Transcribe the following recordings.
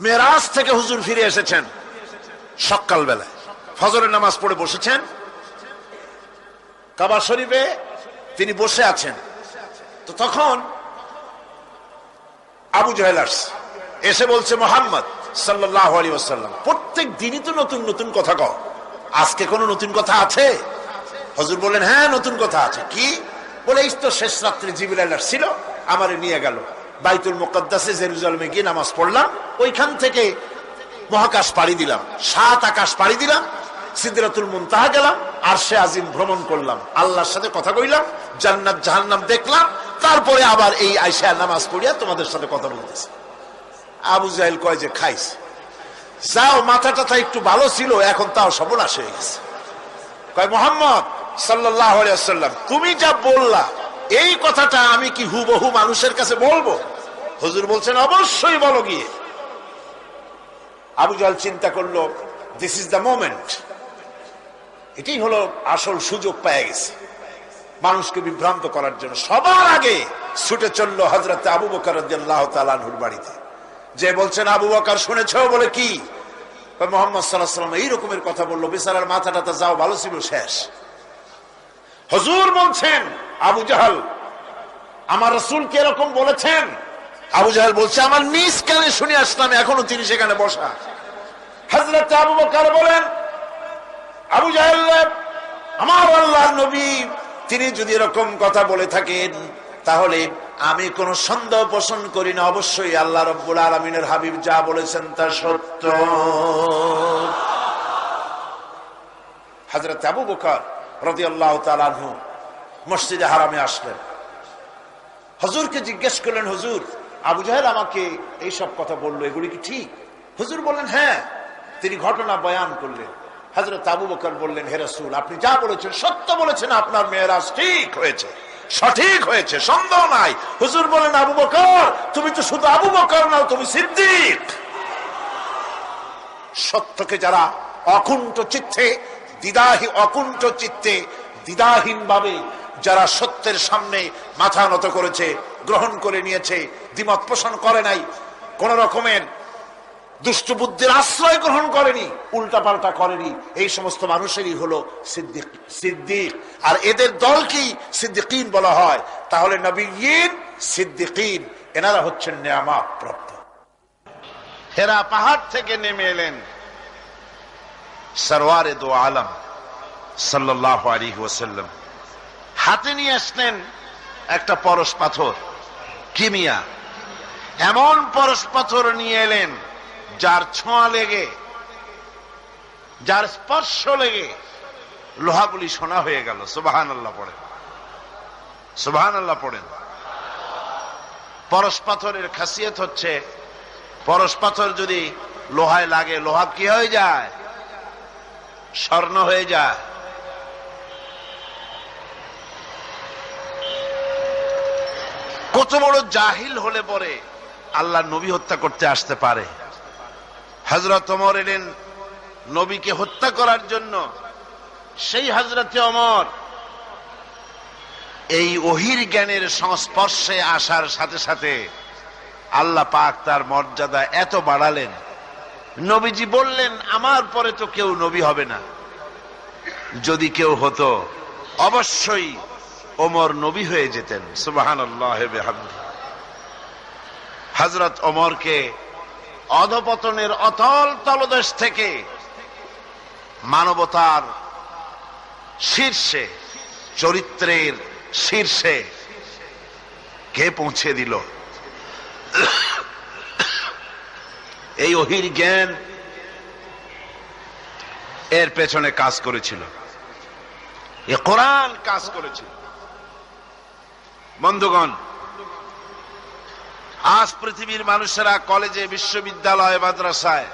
মেরাজ থেকে হুজুর ফিরে এসেছেন। সকালবেলায় ফজরের নামাজ পড়ে বসেছেন। কাবা শরীফে তিনি বসে আছেন। তো তখন আবু জাহেল আসছে। এসে বলছে, মোহাম্মদ সাল্লাহ আলী প্রত্যেক দিনই তো নতুন নতুন কথা কও। আজকে কোনো নতুন কথা আছে? হজুর বললেন হ্যাঁ নতুন কথা আছে। কি? বলে, এই তো শেষ রাত্রে জিবিলাল ছিল আমারে নিয়ে গেল। বাইতুল মোকদ্দাসে জেরুজালেমে গিয়ে নামাজ পড়লাম। ওইখান থেকে মহাকাশ পাড়ি দিলাম। সাত আকাশ পাড়ি দিলাম। সিদ্দিরাতুল মুনতাহা গেলাম। আর সে আজিম ভ্রমণ করলাম। আল্লাহর সাথে কথা কইলাম। জান্নাত জাহান্নাম দেখলাম। তারপরে আবার এই আয়সা নামাজ পড়িয়া তোমাদের সাথে কথা বলতেছে। আবু জাহেল কয় যে, খাইস। যাও মাথা টাথা একটু ভালো ছিল, এখন তাও সর্বনাশ হয়ে গেছে। কয়, মোহাম্মদ সাল্লাহ সাল্লাম তুমি যা বললা এই কথাটা আমি কি হুবহু মানুষের কাছে বলব? হুজুর বলছেন, অবশ্যই বলো গিয়ে। আবু জল চিন্তা করল দিস ইজ দ্য মোমেন্ট এটাই হলো আসল সুযোগ পেয়ে গেছে। মানুষকে বিভ্রান্ত করার জন্য। সবার আগে ছুটে চলল হজরত আবু বকর তাআলার বাড়িতে। যে বলছেন, আবু বকর, শুনেছ? বলে, কি? মোহাম্মদ সাল্লাহ সাল্লাম এই রকমের কথা বলল, বেচারার মাথা টাথা যাও, ভালো ছিল, শেষ। হজুর বলছেন আবু জাহাল, আমার রসুল কে এরকম বলেছেন? আবু জাহাল বলছে, আমার নিজ কানে শুনে আসলাম, এখনও তিনি সেখানে বসা। হজরত আবু বকার বলেন, আবু জাহেল আমার আল্লাহ নবী, তিনি যদি এরকম কথা বলে থাকেন, তাহলে আমি কোন সন্দেহ পোষণ করি না। অবশ্যই আল্লাহ রব্বুল আলমিনের হাবিব যা বলেছেন তা সত্য। হাজরত আবু বকর রদি আল্লাহ তালু মসজিদে হারামে আসলেন। হজুরকে জিজ্ঞেস করলেন, হুজুর, আবু জাহেল আমাকে এইসব কথা বলল, এগুলি কি ঠিক? হুজুর বললেন হ্যাঁ। তিনি ঘটনা বয়ান করলেন। হজরত আবু বকর বললেন, হে রসুল, আপনি যা বলেছেন, সত্য বলেছেন, আপনার মেয়েরাজ ঠিক হয়েছে, সঠিক হয়েছে, সন্দেহ নাই। হুজুর বলেন আবু বকর, তুমি তো শুধু আবু বকর নাও, তুমি সিদ্দিক। সত্যকে যারা অকুণ্ঠ চিত্তে দ্বিধাহী অকুণ্ঠ চিত্তে দ্বিধাহীন ভাবে যারা সত্যের সামনে মাথা নত করেছে, গ্রহণ করে নিয়েছে, দ্বিমত পোষণ করে নাই, কোন রকমের দুষ্ট বুদ্ধির আশ্রয় গ্রহণ করেনি উল্টা পাল্টা করেনি, এই সমস্ত মানুষেরই হলো সিদ্দিক সিদ্দিক। আর এদের দলকেই সিদ্দিকিন বলা হয়। তাহলে নবীন, সিদ্দিকিন, এনারা হচ্ছেন নেয়ামা প্রাপ্ত। হেরা পাহাড় থেকে নেমে এলেন। সরওয়ারে দো আলম সাল্লাহ আলী ওসাল্লাম হাতে নিয়ে আসলেন একটা পরশ পাথর। কিমিয়া এমন পরশ পাথর নিয়ে এলেন যার ছোঁয়া লেগে, যার স্পর্শ লেগে লোহাগুলি সোনা হয়ে গেল। সুবাহান আল্লাহ পড়েন। সুবাহান আল্লাহ পড়েন। পরশ পাথরের খাসিয়ত হচ্ছে, পরশ পাথর যদি লোহায় লাগে, লোহা কি হয়ে যায়? স্বর্ণ হয়ে যায়। কত বড় জাহিল হলে পরে আল্লাহ নবী হত্যা করতে আসতে পারে। হজরত অমর এলেন নবীকে হত্যা করার জন্য। সেই হজরতে অমর এই অহির জ্ঞানের সংস্পর্শে আসার সাথে সাথে আল্লাহ পাক তার মর্যাদা এত বাড়ালেন। নবীজি বললেন, আমার পরে তো কেউ নবী হবে না। যদি কেউ হতো, অবশ্যই ওমর নবী হয়ে যেতেন। সুবাহান হজরত ওমরকে অধপতনের অতল তলদেশ থেকে মানবতার শীর্ষে, চরিত্রের শীর্ষে কে পৌঁছে দিল? এই অহির জ্ঞান এর পেছনে কাজ করেছিল। এ কোরআন কাজ করেছিল। বন্ধুগণ, আজ পৃথিবীর মানুষেরা কলেজে, বিশ্ববিদ্যালয়, মাদ্রাসায়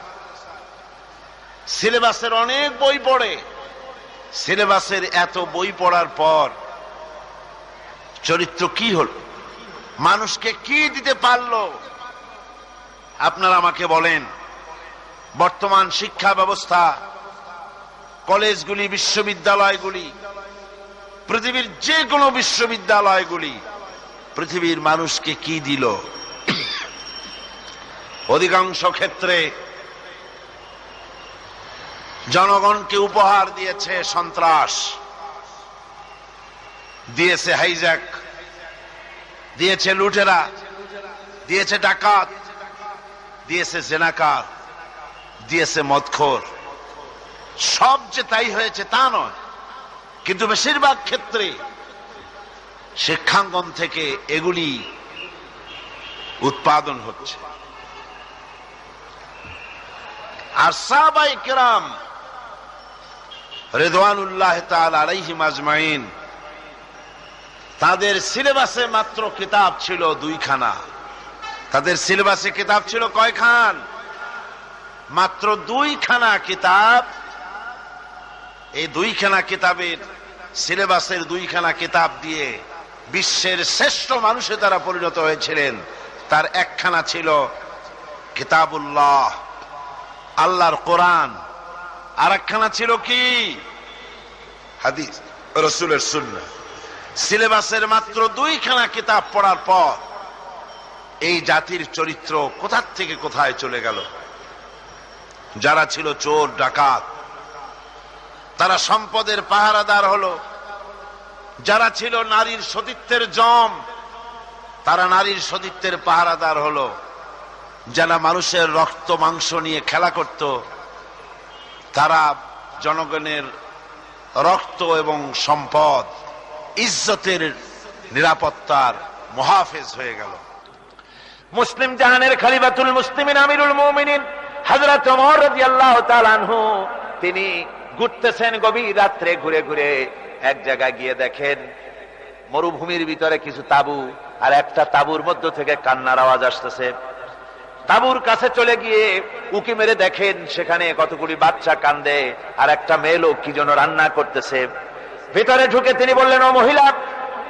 সিলেবাসের অনেক বই পড়ে। সিলেবাসের এত বই পড়ার পর চরিত্র কি হল? মানুষকে কি দিতে পারল? আপনারা আমাকে বলেন, বর্তমান শিক্ষা ব্যবস্থা, কলেজগুলি, বিশ্ববিদ্যালয়গুলি, পৃথিবীর যে কোনো বিশ্ববিদ্যালয়গুলি পৃথিবীর মানুষকে কি দিল? অধিকাংশ ক্ষেত্রে জনগণকে উপহার দিয়েছে সন্ত্রাস, দিয়েছে হাইজ্যাক, দিয়েছে লুটেরা, দিয়েছে ডাকাত, দিয়েছে জেনাকার, দিয়েছে মদখোর। সব যে তাই হয়েছে তা নয়, কিন্তু বেশিরভাগ ক্ষেত্রে শিক্ষাঙ্গন থেকে এগুলি উৎপাদন হচ্ছে। আর সাহাবাই কেরাম রেদওয়ানুল্লাহ আলাইহিম আজমাইন, তাদের সিলেবাসে মাত্র কিতাব ছিল দুইখানা। তাদের সিলেবাসে কিতাব ছিল কয়খান? মাত্র দুইখানা কিতাব। এই দুইখানা কিতাবের সিলেবাসের দুইখানা কিতাব দিয়ে বিশ্বের শ্রেষ্ঠ মানুষে তারা পরিণত হয়েছিলেন। তার একখানা ছিল কিতাবুল্লাহ, আল্লাহর কোরআন। আর একখানা ছিল কি? হাদিস, রসুলের সুন্না সিলেবাসের মাত্র দুইখানা কিতাব পড়ার পর এই জাতির চরিত্র কোথার থেকে কোথায় চলে গেল? যারা ছিল চোর, ডাকাত, তারা সম্পদের পাহারাদার হলো। যারা ছিল নারীর সতীত্বের জম, তারা নারীর সতীত্বের পাহারাদার হলো। যারা মানুষের রক্ত, মাংস নিয়ে খেলা করত, তারা জনগণের রক্ত এবং সম্পদ, ইজ্জতের নিরাপত্তার মহাফেজ হয়ে গেল। মুসলিম জাহানের খালিফাতুল মুসলিমিন, আমিরুল মুমিনিন তাআলা তিনি ঘুরতেছেন গভীর রাত্রে ঘুরে ঘুরে এক জায়গায় গিয়ে দেখেন মরুভূমির ভিতরে কিছু তাবু আর একটা তাবুর মধ্য থেকে কান্নার আওয়াজ আসতেছে। তাবুর কাছে চলে গিয়ে উকি মেরে দেখেন সেখানে কতগুলি বাচ্চা কান্দে আর একটা মেয়ে লোক কি যেন রান্না করতেছে। ভেতরে ঢুকে তিনি বললেন, ও মহিলা,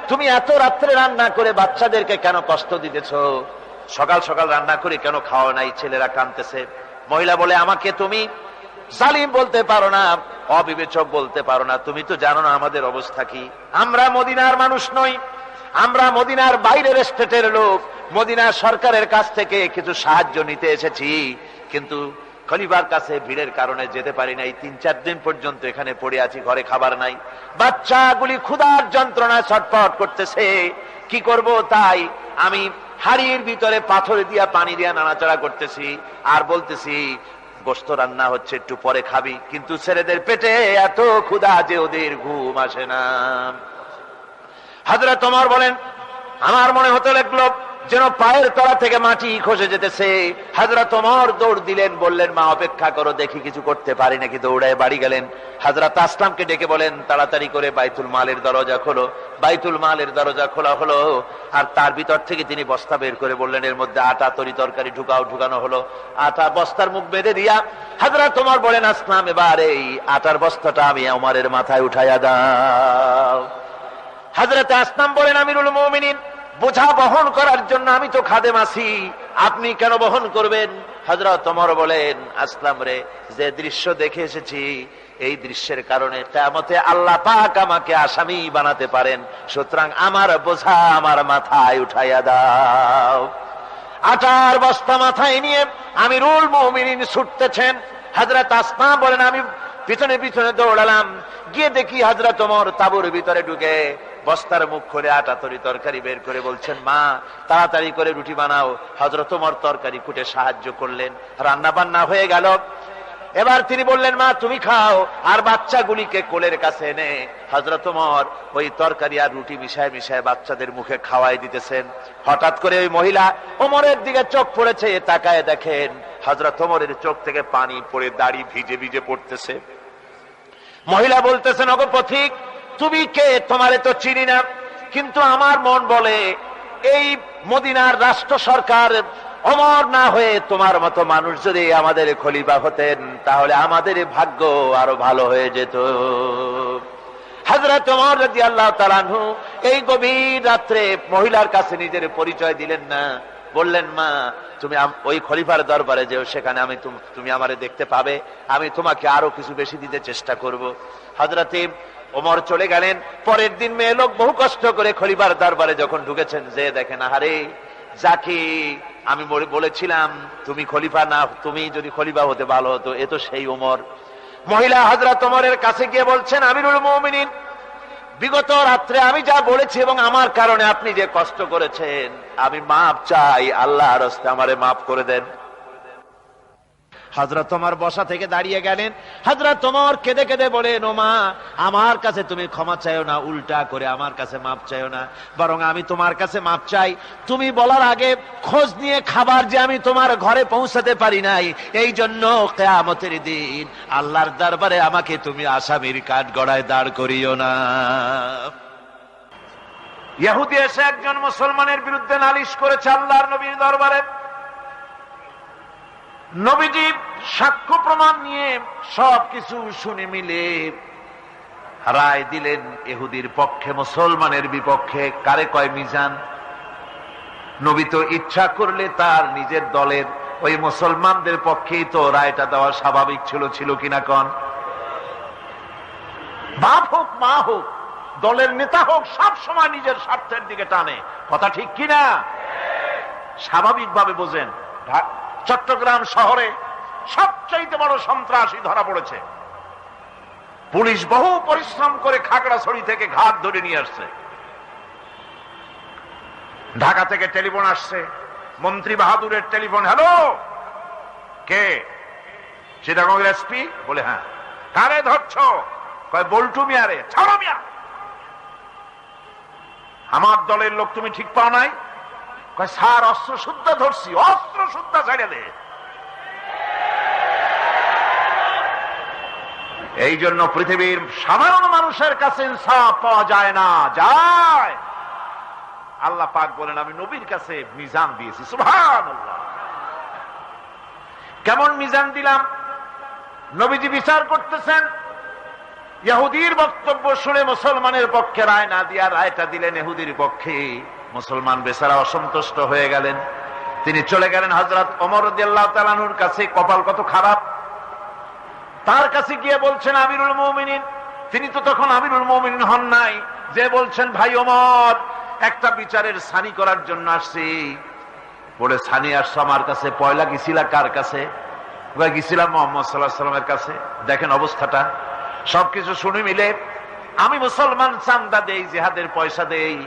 তুমি এত রাত্রে রান্না করে বাচ্চাদেরকে কেন কষ্ট দিতেছ? সকাল সকাল রান্না করে কেন খাওয়া নাই? ছেলেরা কানতেছে মহিলা বলে, আমাকে তুমি জালিম বলতে পারো না, অবিবেচক বলতে পারো না। তুমি তো জানো না আমাদের অবস্থা কি। আমরা মদিনার মানুষ নই। আমরা মদিনার বাইরের স্টেটের লোক। মদিনা সরকারের কাছ থেকে কিছু সাহায্য নিতে এসেছি। কিন্তু খলিফার কাছে ভিড়ের কারণে যেতে পারি নাই। তিন চার দিন পর্যন্ত এখানে পড়ে আছি, ঘরে খাবার নাই। বাচ্চাগুলি ক্ষুধার যন্ত্রণায় ছটফট করতেছে। কি করব তাই আমি হাড়ির ভিতরে পাথর দিয়া, পানি দিয়া নাড়াচাড়া করতেছি। আর বলতেছি গোস্ত রান্না হচ্ছে, একটু পরে খাবি। কিন্তু ছেলেদের পেটে এত ক্ষুধা যে ওদের ঘুম আসে না। হাজরা তোমার বলেন, আমার মনে হতে লাগল যেন পায়ের তলা থেকে মাটি খসে যেতেছে। হাজরা তোমার দৌড় দিলেন, বললেন, মা, অপেক্ষা করো, দেখি কিছু করতে পারি নাকি। দৌড়ায় বাড়ি গেলেন। হাজরাত আসলামকে ডেকে বলেন, তাড়াতাড়ি করে বাইতুল মালের দরজা খোলো। বাইতুল মালের দরজা খোলা হলো আর তার ভিতর থেকে তিনি বস্তা বের করে বললেন, এর মধ্যে আটা, তরি তরকারি ঢুকাও, ঢুকানো হলো। আটা বস্তার মুখ বেঁধে দিয়া হাজরা তোমার বলেন, আসলাম, এবার এই আটার বস্তাটা আমি আমারের মাথায় উঠাইয়া দাও। হাজরতে আসলাম বলেন, আমিরুল মমিনিন বোঝা বহন করার জন্য আমি তো খাদেম আছি। আপনি কেন বহন করবেন? হজরত তোমার বলেন, আসলাম রে, যে দৃশ্য দেখে এসেছি, এই দৃশ্যের কারণে তেমতে আল্লাহ পাক আমাকে আসামি বানাতে পারেন। সুতরাং আমার বোঝা আমার মাথায় উঠাইয়া দাও। আটার বস্তা মাথায় নিয়ে আমি রুল মমিনিন ছুটতেছেন। হাজরত আসমা বলেন, আমি পিছনে পিছনে দৌড়ালাম। গিয়ে দেখি হাজরা তোমার তাবুর ভিতরে ঢুকে বস্তার মুখ খুলে আটা তরি তরকারি বের করে বলছেন, মা, তাড়াতাড়ি করে রুটি বানাও। হজরত তোমার তরকারি কুটে সাহায্য করলেন। রান্না বান্না হয়ে গেল। এবার তিনি বললেন, মা, তুমি খাও আর বাচ্চাগুলিকে কোলের কাছে এনে। হজরত ওমর ওই তরকারি আর রুটি মিশায় মিশায় বাচ্চাদের মুখে খাওয়াই দিতেছেন। হঠাৎ করে ওই মহিলা ওমরের দিকে চোখ পড়েছে, এ তাকায় দেখেন হজরত ওমরের চোখ থেকে পানি পড়ে, দাড়ি ভিজে ভিজে পড়তেছে। মহিলা বলতেছেন অগো পথিক তুমি কে? তোমারে তো চিনি না। কিন্তু আমার মন বলে, এই মদিনার রাষ্ট্র সরকার অমর না হয়ে তোমার মতো মানুষ যদি আমাদের খলিফা হতেন, তাহলে আমাদের ভাগ্য আরও ভালো হয়ে যেত। হাজরত ওমর রাজি আল্লাহ তালানহু এই গভীর রাত্রে মহিলার কাছে নিজের পরিচয় দিলেন না। বললেন, মা, তুমি ওই খলিফার দরবারে যেও, সেখানে আমি তুমি আমারে দেখতে পাবে। আমি তোমাকে আরও কিছু বেশি দিতে চেষ্টা করব। হজরতে ওমর চলে গেলেন। পরের দিন মেয়ে লোক বহু কষ্ট করে খলিফার দরবারে যখন ঢুকেছেন, যে দেখেন, আহারে, যাকে আমি বলেছিলাম, তুমি খলিফা না, তুমি যদি খলিফা হতে ভালো হতো, এ তো সেই ওমর। মহিলা হজরত ওমরের কাছে গিয়ে বলছেন, আমিরুল মমিনিন, বিগত রাত্রে আমি যা বলেছি এবং আমার কারণে আপনি যে কষ্ট করেছেন, আমি মাপ চাই আল্লাহ রস্তে আমারে মাফ করে দেন। হাজরত তোমার বসা থেকে দাঁড়িয়ে গেলেন। হাজরত তোমার কেঁদে কেঁদে বলেন, ও মা, আমার কাছে তুমি ক্ষমা চাইও না, উল্টা করে আমার কাছে মাপ চাইও না। বরং আমি তোমার কাছে মাপ চাই। তুমি বলার আগে খোঁজ নিয়ে খাবার যে আমি তোমার ঘরে পৌঁছাতে পারি নাই, এই জন্য কেয়ামতের দিন আল্লাহর দরবারে আমাকে তুমি আসামির কাঠ গড়ায় দাঁড় করিও না। ইহুদি এসে একজন মুসলমানের বিরুদ্ধে নালিশ করেছে আল্লাহর নবীর দরবারে। নবীজি সাক্ষ্য প্রমাণ নিয়ে সবকিছু শুনে মিলে রায় দিলেন এহুদির পক্ষে, মুসলমানের বিপক্ষে, কারে কয় মিজান? নবী তো ইচ্ছা করলে তার নিজের দলের ওই মুসলমানদের পক্ষেই তো রায়টা দেওয়া স্বাভাবিক ছিল ছিল কিনা কন? বাপ হোক, মা হোক, দলের নেতা হোক, সব সময় নিজের স্বার্থের দিকে টানে। কথা ঠিক কিনা? স্বাভাবিকভাবে বোঝেন। ঢা- চট্টগ্রাম শহরে সবচাইতে বড় সন্ত্রাসী ধরা পড়েছে। পুলিশ বহু পরিশ্রম করে খাগড়াছড়ি থেকে ঘাট ধরে নিয়ে আসছে। ঢাকা থেকে টেলিফোন আসছে। মন্ত্রী বাহাদুরের টেলিফোন, হ্যালো, কে? চিটাগঙ্গের এসপি? বলে হ্যাঁ। কারে ধরছ? কয়, বল্টু মিয়ারে। ছাড়ো মিয়া। আমার দলের লোক তুমি ঠিক পাও নাই? স্যার অস্ত্র শুদ্ধ ধরছি অস্ত্র শুদ্ধ ছেড়ে দে। এই জন্য পৃথিবীর সাধারণ মানুষের কাছে ইনসাফ পাওয়া যায় না, যায়। আল্লাহ পাক বলেন, আমি নবীর কাছে মিজান দিয়েছি সুভান কেমন মিজান দিলাম? নবীজি বিচার করতেছেন। ইহুদির বক্তব্য শুনে মুসলমানের পক্ষে রায় না দিয়া রায়টা দিলেন ইহুদির পক্ষে। মুসলমান বেচারা অসন্তুষ্ট হয়ে গেলেন। তিনি চলে গেলেন হজরত অমর তালানুর কাছে। কপাল কত খারাপ। তার কাছে গিয়ে বলছেন, আমিরুল মৌমিনিন। তিনি তো তখন আমিরুল মৌমিনিন হন নাই। যে বলছেন, ভাই ওমর, একটা বিচারের সানি করার জন্য আসছি। বলে সানি আসছো আমার কাছে, পয়লা গেছিলা কার কাছে? গেছিলাম মোহাম্মদ সাল্লাহ সাল্লামের কাছে। দেখেন অবস্থাটা। সবকিছু শুনে মিলে, আমি মুসলমান চান্দা দেই, জেহাদের পয়সা দেই।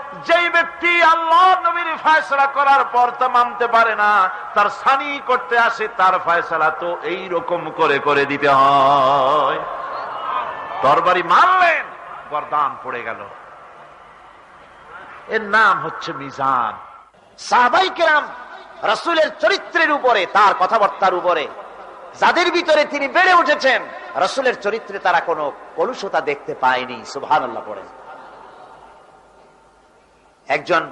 যেই ব্যক্তি আল্লাহ নবীর ফয়সলা করার পর তা মানতে পারে না, তার সানি করতে আসে, তার ফয়সলা তো এই রকম করে করে দিতে হয়। তরবারি মারলেন গরদান পড়ে গেল। এর নাম হচ্ছে মিজান। সাহাবাই কেরাম রসুলের চরিত্রের উপরে, তার কথাবার্তার উপরে, যাদের ভিতরে তিনি বেড়ে উঠেছেন, রসুলের চরিত্রে তারা কোনো কলুষতা দেখতে পায়নি সুভান আল্লাহ পড়েন। একজন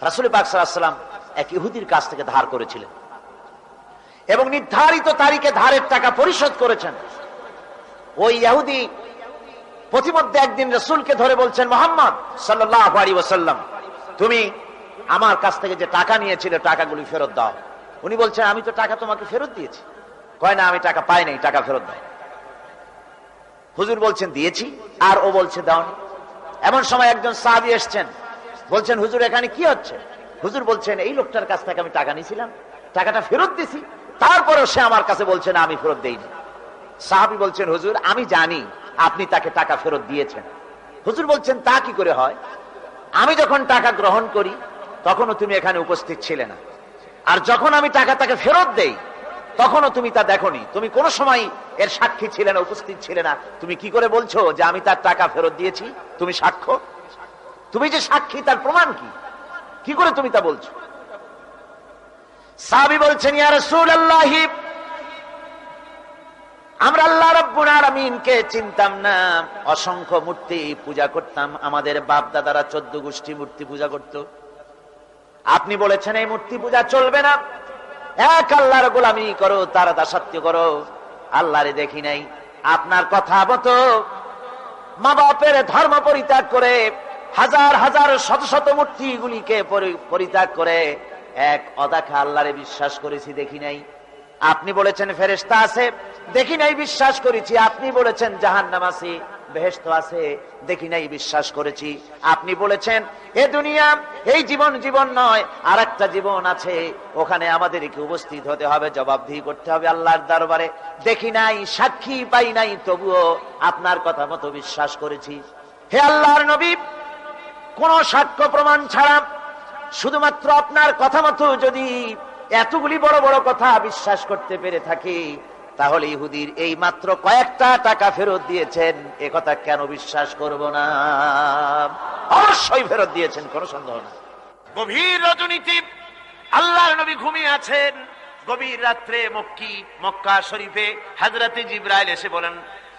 রাসুল পাকসাল্লাম এক ইহুদির কাছ থেকে ধার করেছিলেন। এবং নির্ধারিত তারিখে ধারের টাকা পরিশোধ করেছেন। ওই ইহুদি প্রতিমধ্যে একদিন রসুলকে ধরে বলছেন, মোহাম্মদ সাল্লাহ ওসাল্লাম তুমি আমার কাছ থেকে যে টাকা নিয়েছিল, টাকাগুলি ফেরত দাও। উনি বলছেন, আমি তো টাকা তোমাকে ফেরত দিয়েছি। কয়, না, আমি টাকা পাই নাই, টাকা ফেরত দাও। হুজুর বলছেন, দিয়েছি। আর ও বলছে, দাওনি। এমন সময় একজন সাহাবি এসছেন বলছেন, হুজুর, এখানে কি হচ্ছে? হুজুর বলছেন, এই লোকটার কাছ থেকে আমি টাকা নিয়েছিলাম, টাকাটা ফেরত দিছি তারপরেও সে আমার কাছে বলছে, না, আমি ফেরত দেইনি। সাহাবি বলছেন, হুজুর, আমি জানি আপনি তাকে টাকা ফেরত দিয়েছেন। হুজুর বলছেন, তা কি করে হয়? আমি যখন টাকা গ্রহণ করি, তখনও তুমি এখানে উপস্থিত ছিলে না। আর যখন আমি টাকা তাকে ফেরত দেই, তখনও তুমি তা দেখনি। তুমি কোনো সময় এর সাক্ষী ছিলে না, উপস্থিত ছিলে না। তুমি কি করে বলছো যে আমি তার টাকা ফেরত দিয়েছি? তুমি সাক্ষ্য তুমি যে সাক্ষী, তার প্রমাণ কি? কি করে তুমি তা বলছো? সাবি বলছেন আমরা আল্লাহ আলামিনকে চিনতাম না। অসংখ্য মূর্তি পূজা করতাম। আমাদের বাপ দাদারা চোদ্দ গোষ্ঠী মূর্তি পূজা করত। আপনি বলেছেন, এই মূর্তি পূজা চলবে না। এক আল্লাহর গোলামি করো, তার দাসত্ব করো। আল্লাহরে দেখি নাই। আপনার কথা মতো মা বাপের ধর্ম পরিত্যাগ করে হাজার হাজার শত শত মূর্তিগুলিকে পরি- পরিত্যাগ করে এক অদাখা আল্লাহরে বিশ্বাস করেছি, দেখি নাই। আপনি বলেছেন ফেরেস্তা আছে। দেখি নাই, বিশ্বাস করেছি। আপনি বলেছেন, জাহান্নাম আছে বেহেস্ত আছে। দেখি নাই, বিশ্বাস করেছি। আপনি বলেছেন, এ দুনিয়া, এই জীবন জীবন নয় আর একটা জীবন আছে। ওখানে আমাদেরকে উপস্থিত হতে হবে, জবাবদিহি করতে হবে আল্লাহর দরবারে। দেখি নাই, সাক্ষী পাই নাই, তবুও আপনার কথা মতো বিশ্বাস করেছি। হে আল্লাহর নবী কোন সাক্ষ্য প্রমাণ ছাড়া শুধুমাত্র আপনার কথা মতো যদি এতগুলি বড় বড় কথা বিশ্বাস করতে পেরে থাকি, তাহলে ইহুদির এই মাত্র কয়েকটা টাকা ফেরত দিয়েছেন। এ কথা কেন বিশ্বাস করব না? অবশ্যই ফেরত দিয়েছেন, কোনো সন্দেহ না। গভীর রজনীতি, আল্লাহর নবী ঘুমিয়ে আছেন। গভীর রাত্রে মক্কি, মক্কা শরীফে হাজরাতে জিব্রাইল এসে বলেন,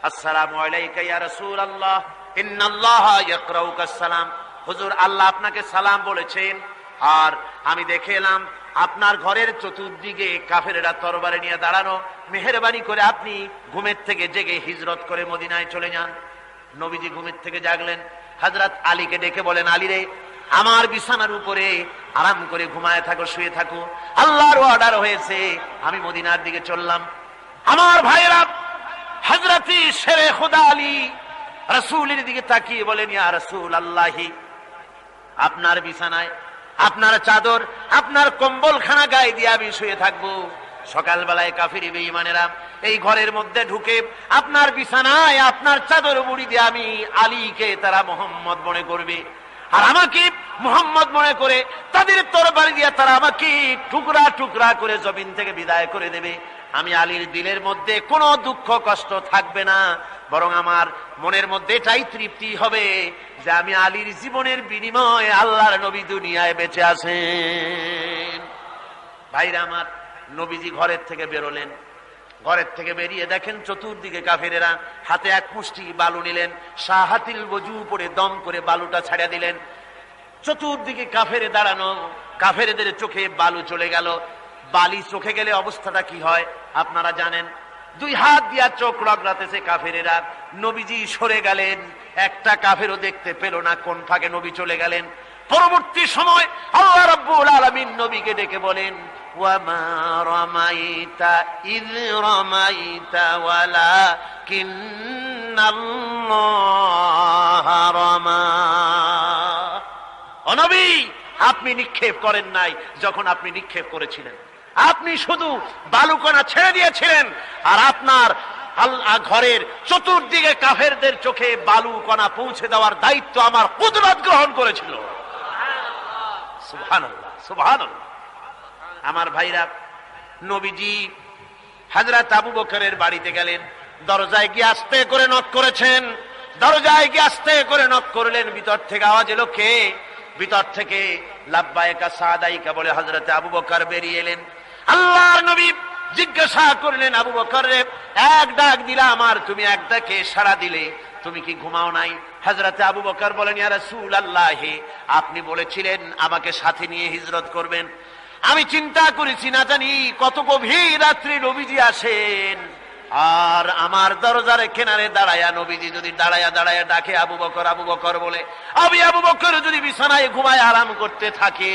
আসসালামু আলাইকা ইয়া রাসূলুল্লাহ, ইন্নাল্লাহ ইয়াকরাউকা সালাম হুজুর, আল্লাহ আপনাকে সালাম বলেছেন। আর আমি দেখে এলাম, আপনার ঘরের চতুর্দিকে কাফেরেরা তরবারে নিয়ে দাঁড়ানো। মেহেরবানি করে আপনি ঘুমের থেকে জেগে হিজরত করে মদিনায় চলে যান। নবীজি ঘুমের থেকে জাগলেন। হাজরাত আলীকে ডেকে বলেন, আলী রে, আমার বিছানার উপরে আরাম করে ঘুমায় থাকো, শুয়ে থাকো। আল্লাহর অর্ডার হয়েছে, আমি মদিনার দিকে চললাম। আমার ভাইয়েরা হাজরাতি শেরে খুদা আলী, রসুলের দিকে তাকিয়ে বলেন, ইয়া রসুল আল্লাহি আপনার বিছানায়, আপনার চাদর, আপনার কম্বল খানা গায়ে দিয়ে আমি শুয়ে থাকব। সকালবেলায় কাফিরি বেঈমানেরা এই ঘরের মধ্যে ঢুকে আপনার বিছানায়, আপনার চাদর মুড়ি দিয়ে আমি আলীকে তারা মোহাম্মদ মনে করবে। আর আমাকে মোহাম্মদ মনে করে তাদের তরবারি দিয়ে তারা আমাকে টুকরা টুকরা করে জমিন থেকে বিদায় করে দেবে। আমি আলীর দিলের মধ্যে কোনো দুঃখ কষ্ট থাকবে না। বরং আমার মনের মধ্যে এটাই তৃপ্তি হবে যে আমি আলীর জীবনের বিনিময়ে আল্লাহর নবী দুনিয়ায় বেঁচে আছেন। ভাইরা আমার নবীজি ঘরের থেকে বেরোলেন। ঘরের থেকে বেরিয়ে দেখেন চতুর্দিকে কাফেরেরা হাতে এক মুষ্টি বালু নিলেন, সাহাতিল বজু পরে দম করে বালুটা ছাড়া দিলেন। চতুর্দিকে কাফেরে দাঁড়ানো, কাফেরেদের চোখে বালু চলে গেল। বালি চোখে গেলে অবস্থাটা কি হয় আপনারা জানেন? দুই হাত দিয়া চোখ রগড়াতেছে কাফেরেরা। নবীজি সরে গেলেন। একটা কাফেরও দেখতে পেল না, কোন ফাঁকে নবী চলে গেলেন। পরবর্তী সময় আল্লাহ রাব্বুল আলামিন নবীকে ডেকে বলেন অনবী, আপনি নিক্ষেপ করেন নাই যখন আপনি নিক্ষেপ করেছিলেন। আপনি শুধু বালুকণা ছেড়ে দিয়েছিলেন, আর আপনার আল্লাহ ঘরের চতুর্দিকে কাফেরদের চোখে বালুকণা পৌঁছে দেওয়ার দায়িত্ব আমার কুদরত গ্রহণ করেছিল। আমার ভাইরা, নবীজি হাজরাত আবু বকরের বাড়িতে গেলেন, দরজায় গিয়ে আস্তে করে নক করেছেন, দরজায় গিয়ে আস্তে করে নক করলেন, ভিতর থেকে আওয়াজ এলো কে? ভিতর থেকে লাভবায়িকা সাদাইকা বলে হজরতে আবু বকর বেরিয়ে এলেন। আল্লাহর নবী জিজ্ঞাসা করলেন, আবু বকর রে, এক ডাক দিলাম আমার, তুমি এক ডাকে সারা দিলে, তুমি কি ঘুমাও নাই? হজরতে আবু বকর বলেন, ইয়া রাসূল আল্লাহ আপনি বলেছিলেন আমাকে সাথে নিয়ে হিজরত করবেন। আমি চিন্তা করেছি, না জানি কত গভীর রাত্রি রবিজি আসেন। আর আমার দরজার কেনারে দাঁড়ায়া নবীজি যদি দাঁড়ায়া দাঁড়ায়া ডাকে আবু বকর আবু বকর বলে, আমি আবু বকর যদি বিছানায় ঘুমায় আরাম করতে থাকে,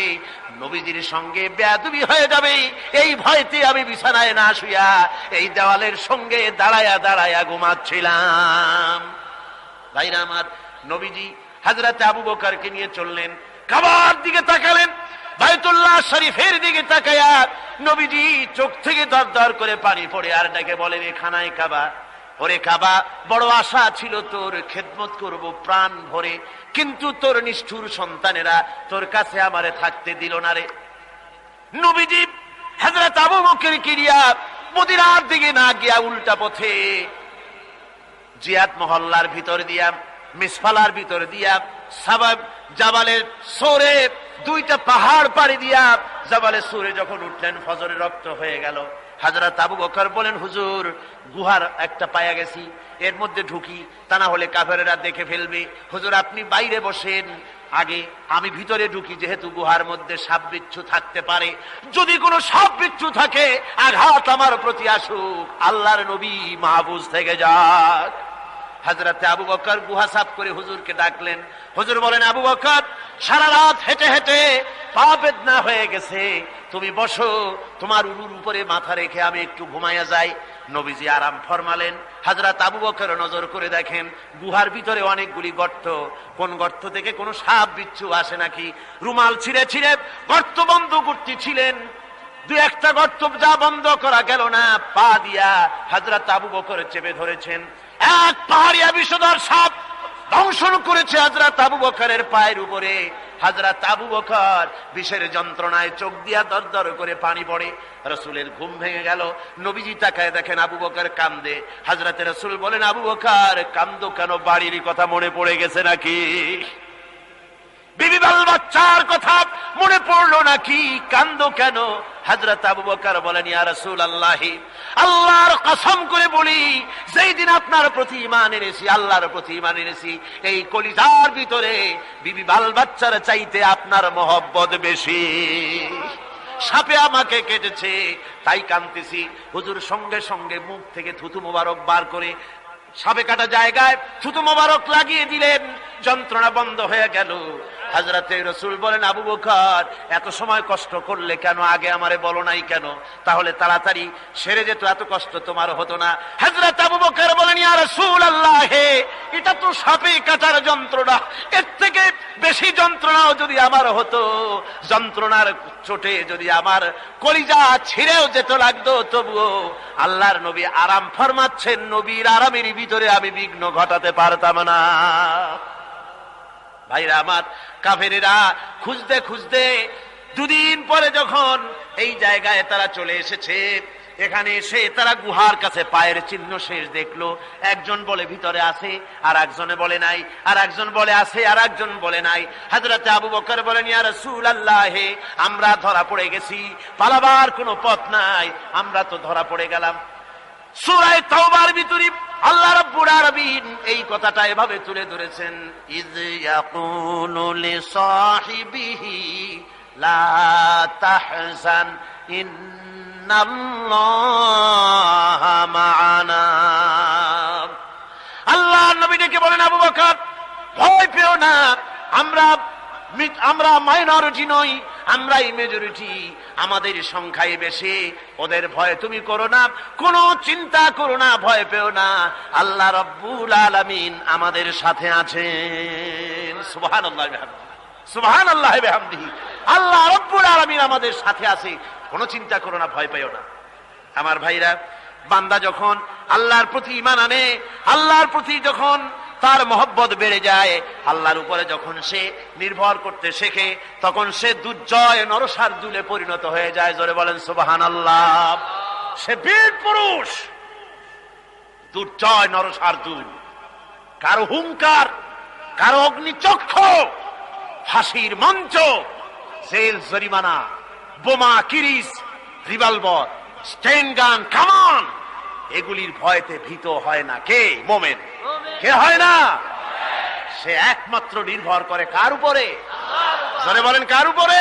নবীজির সঙ্গে বেয়াদুবি হয়ে যাবে। এই ভয়তে আমি বিছানায় না শুয়া এই দেওয়ালের সঙ্গে দাঁড়ায়া দাঁড়ায়া ঘুমাচ্ছিলাম। ভাইরা আমার নবীজি হাজরাতে আবু বকরকে নিয়ে চললেন খাবার দিকে তাকালেন বায়তুল্লাহ শরীফের দিকে তাকায়া নবীজি চোখ থেকে দর দর করে পানি পড়ে আর ডেকে এ খানায় কাবা? ওরে কাবা, বড় আশা ছিল তোর খেদমত করব প্রাণ ভরে, কিন্তু তোর নিষ্ঠুর সন্তানেরা তোর কাছে আমারে থাকতে দিল না রে। নবীজি হাজরত আবু বকর কিরিয়া মদিনার দিকে না গিয়া উল্টা পথে জিয়াদ মহল্লার ভিতর দিয়া, মিসফালার ভিতর দিয়া সাবাব জাবালের সোরে দুইটা পাহাড় পাড়ি দিয়া জাবালের সুরে যখন উঠলেন, ফজরে রক্ত হয়ে গেল। হাজরত আবু বকর বলেন, হুজুর, গুহার একটা পায়া গেছি, এর মধ্যে ঢুকি, তা না হলে কাফেরেরা দেখে ফেলবে। হুজুর, আপনি বাইরে বসেন। আগে আমি ভিতরে ঢুকি, যেহেতু গুহার মধ্যে সাপ বিচ্ছু থাকতে পারে। যদি কোনো সাপ বিচ্ছু থাকে, আঘাত আমার প্রতি আসুক, আল্লাহর নবী মাহবুজ থেকে যাক। হাজরাতে আবু বকর গুহা সাফ করে হুজুরকে ডাকলেন। হুজুর বলেন, আবু বকর, সারা রাত হেঁটে হেঁটে পা বেদনা হয়ে গেছে। তুমি বসো, তোমার উরুর উপরে মাথা রেখে আমি একটু ঘুমাইয়া যাই। নবীজি আরাম ফরমালেন। হাজরাত আবু বকর নজর করে দেখেন, গুহার ভিতরে অনেকগুলি গর্ত। কোন গর্ত থেকে কোনো সাপ, বিচ্ছু আসে নাকি? রুমাল ছিঁড়ে ছিঁড়ে গর্ত বন্ধ করতে ছিলেন। দু একটা গর্ত যা বন্ধ করা গেল না, পা দিয়া হাজরাত আবু বকর চেপে ধরেছেন। এক পাহাড়িয়া বিষধর সাপ দংশন করেছে হাজরাত আবু বকরের পায়ের উপরে। হাজরা তাবু বকর বিষের যন্ত্রণায় চোখ দিয়া দর দর করে পানি পড়ে। রসুলের ঘুম ভেঙে গেল। নবীজি তাকায় দেখেন আবু বকার কান্দে। হাজরাতে রসুল বলেন, আবু বকর, কান্দো কেন? বাড়ির কথা মনে পড়ে গেছে নাকি? বিবি বাল বাচ্চার কথা মনে পড়ল নাকি? কান্দ কেন? হাজরত আবু বকর বলেন, ইয়া আল্লাহি আল্লাহর কসম করে বলি, যেই দিন আপনার প্রতি ইমান এনেছি, আল্লাহর প্রতি ইমান এনেছি, এই কলিজার ভিতরে বিবি বাল বাচ্চার চাইতে আপনার মহব্বত বেশি। সাপে আমাকে কেটেছে, তাই কানতেছি হুজুর সঙ্গে সঙ্গে মুখ থেকে থুতু মোবারক বার করে সাপে কাটা জায়গায় থুতু মোবারক লাগিয়ে দিলেন, যন্ত্রণা বন্ধ হয়ে গেল। হাজরাতে রসুল বলেন, আবু বকর, এত সময় কষ্ট করলে কেন? আগে আমারে বলো নাই কেন? তাহলে তাড়াতাড়ি সেরে যেত, এত কষ্ট তোমার হতো না। হাজরত আবু বকর বলেন, ইয়া রসুল আল্লাহ এটা তো সাপে কাটার যন্ত্রণা। এর থেকে বেশি যন্ত্রণাও যদি আমার হতো, যন্ত্রণার চোটে যদি আমার কলিজা ছিঁড়েও যেত লাগতো, তবুও আল্লাহর নবী আরাম ফরমাচ্ছেন, নবীর আরামের ভিতরে আমি বিঘ্ন ঘটাতে পারতাম না। ভাইরা আমার, কাফেরেরা খুঁজতে খুঁজতে দুদিন পরে যখন এই জায়গায় তারা চলে এসেছে, এখানে এসে তারা গুহার কাছে পায়ের চিহ্ন শেষ দেখল। একজন বলে, ভিতরে আছে। আর একজনে বলে, নাই। আর একজন বলে, আছে। আর একজন বলে, নাই। হাজরাতে আবু বকর বলেন, ইয়া আমরা ধরা পড়ে গেছি। পালাবার কোনো পথ নাই। আমরা তো ধরা পড়ে গেলাম। সুরায় তাওবার ভিতরে আল্লাহ রাব্বুল আলামিন এই কথাটা এভাবে তুলে ধরেছেন ইজ ইয়াকুলু লিসাহিবিহি লা তাহজান, ইন্নাল্লাহা মা'ানা আল্লাহ নবী ডেকে বলেন, আবু বকর, ভয় পেও না, আমরা আমরা মাইনরিটি নই আমরাই মেজরিটি আমাদের সংখ্যায় বেশি, ওদের ভয় তুমি করো না, কোনো চিন্তা করো না, ভয় পেও না, আল্লাহ রব্বুল আলামিন আমাদের সাথে আছেন। সুবহান আল্লাহ সুবহান আল্লাহ বেহামদিহি, আল্লাহ রব্বুল আলামিন আমাদের সাথে আছে, কোনো চিন্তা করো না, ভয় পেও না। আমার ভাইরা, বান্দা যখন আল্লাহর প্রতি ইমান আনে, আল্লাহর প্রতি যখন তার মহব্বত বেড়ে যায়। আল্লাহর উপরে যখন সে নির্ভর করতে শেখে, তখন সে দুর্জয় নরসার দুলে পরিণত হয়ে যায়। জোরে বলেন সুবাহান আল্লাহ সে বীর পুরুষ, দুর্জয় নরসার দুল। কারও হুঙ্কার কারও অগ্নিচক্ষ ফাঁসির মঞ্চ, জেল, জরিমানা, বোমা কিরিস রিভলভার স্টেন গান কামান এগুলির ভয়তে ভীত হয় না। কে? মোমেন। কে হয় না? সে একমাত্র নির্ভর করে কার উপরে? বলেন কার উপরে?